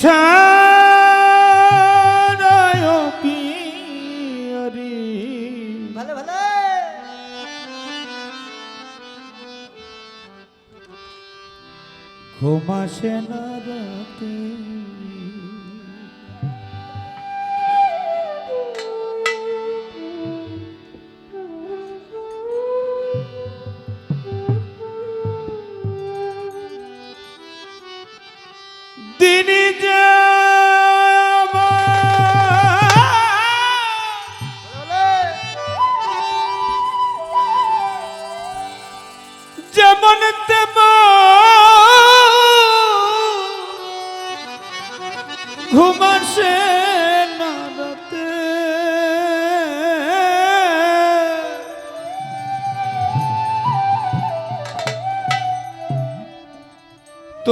ছাড়ায় পিয়ারি। ভালো ভালো। ঘুমাসে না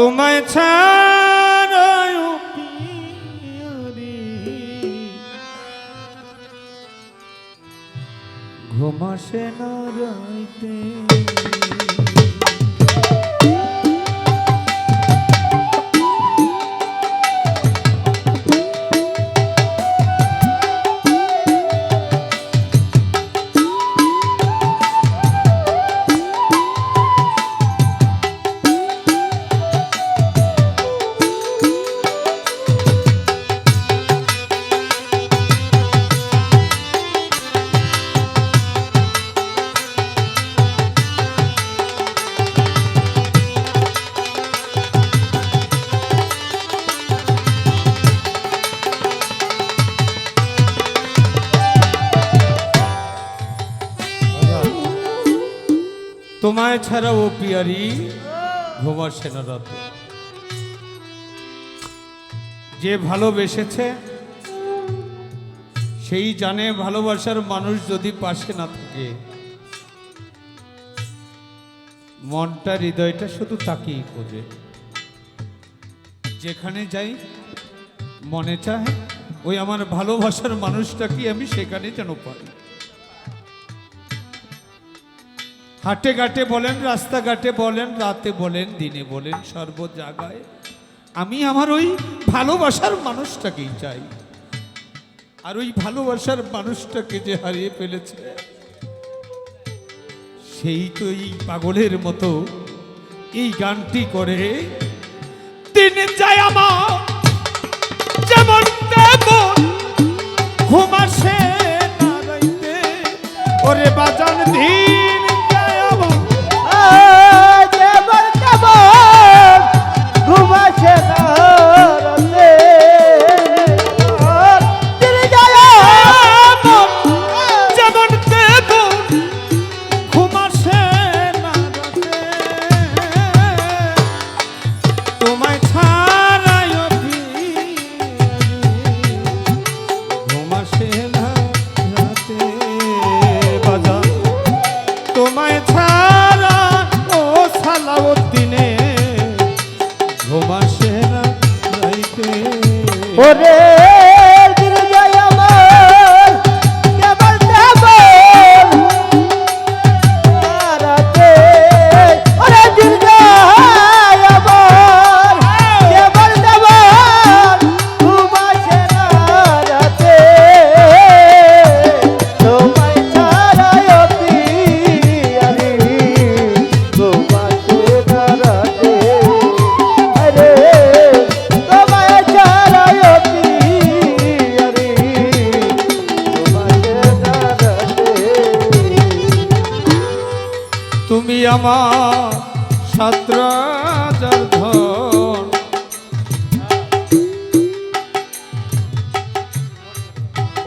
তোমায় ছাড়ায় ঘুমাসে না রাইতে। তোমায় ছাড়া ও পিয়ারি ঘুমাসে সেনারত যে ভালোবেসেছে, সেই জানে ভালোবাসার মানুষ যদি পাশে না থাকে। মনটা, হৃদয়টা শুধু তাকেই খোঁজে। যেখানে যাই, মনে চায়, ওই আমার ভালোবাসার মানুষটাকে আমি সেখানে যেন পাই? হাটে ঘাটে বলেন, রাস্তাঘাটে বলেন, রাতে বলেন, দিনে বলেন সর্ব জায়গায় আমি আমার ওই ভালোবাসার মানুষটাকেই চাই। আর ওই ভালোবাসার মানুষটাকে যে হারিয়ে ফেলেছে, সেই তো এই পাগলের মতো এই গানটি করে। দিনে যায় আমার, যেমন ঘুমাসে ওরে বাজান দিন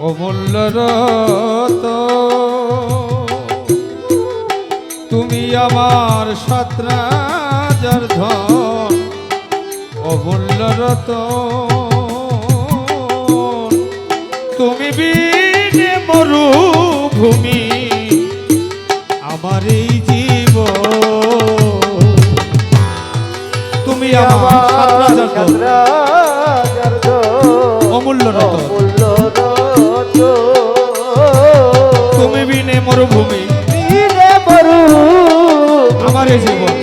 অমূল্য রত, তুমি আমার সাত্রাজার ধন। অমূল্য রত, তুমি বিনে মরুভূমি, আমার এই জীব তুমি আমার সাতরাজার মরুভূমি। আমার এই জীবন।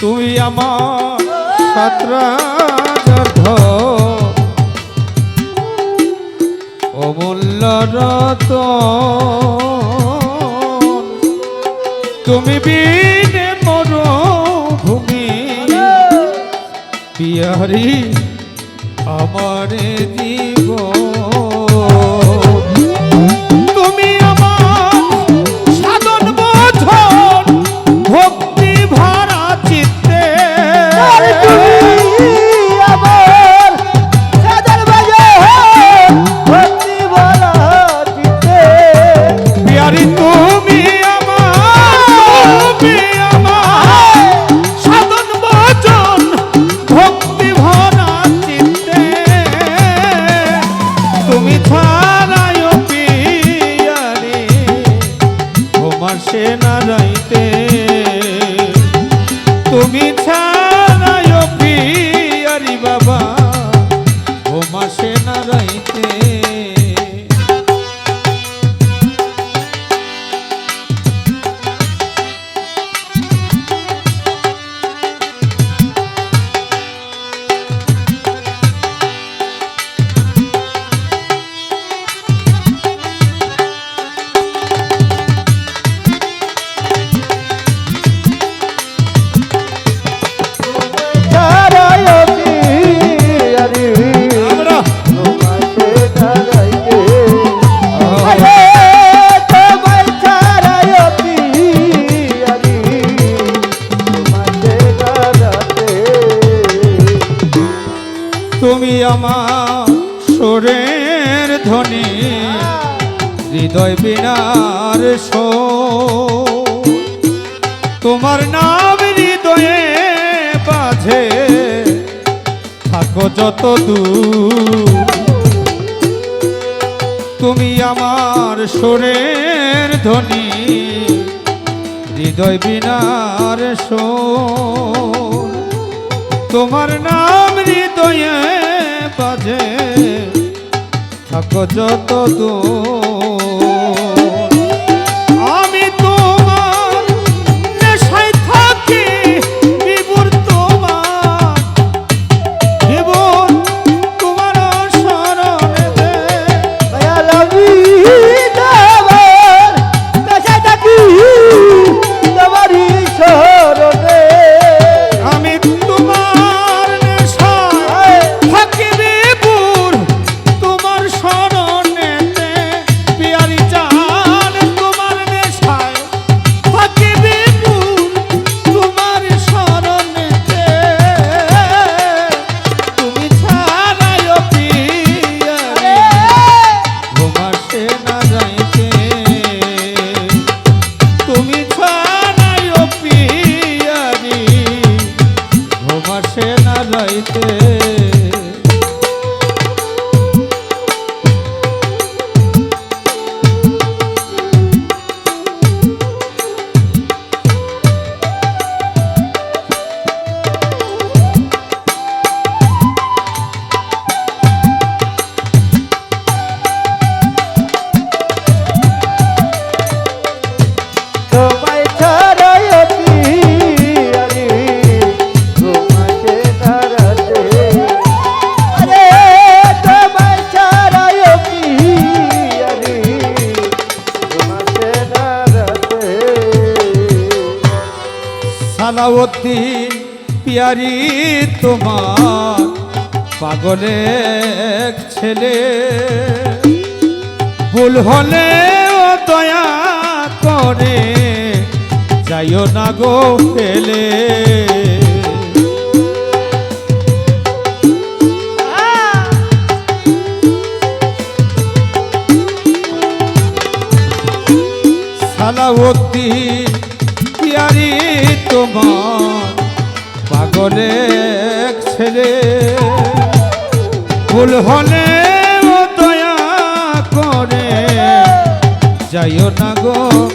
তুই আমার সাতরাজার অমূল্য রত তুমি বিনে মর ভূমি বিহারি আমার জীব আমার সুরের ধ্বনি, হৃদয় বিনার শো তোমার নাম হৃদয়ে বাজে, থাকো যত দূর। তুমি আমার সুরের ধ্বনি, হৃদয় বিনার শো তোমার নাম হৃদয়ে বাজে থাকো যত দূর। সালাউদ্দিন পিয়ারি তোমার পাগলে ছেলে। ভুল হলে ও দয়া করে, যাইও না গো ফেলে। সালাউদ্দিন ভুল হলে ও দয়া করে। যাইও না গো।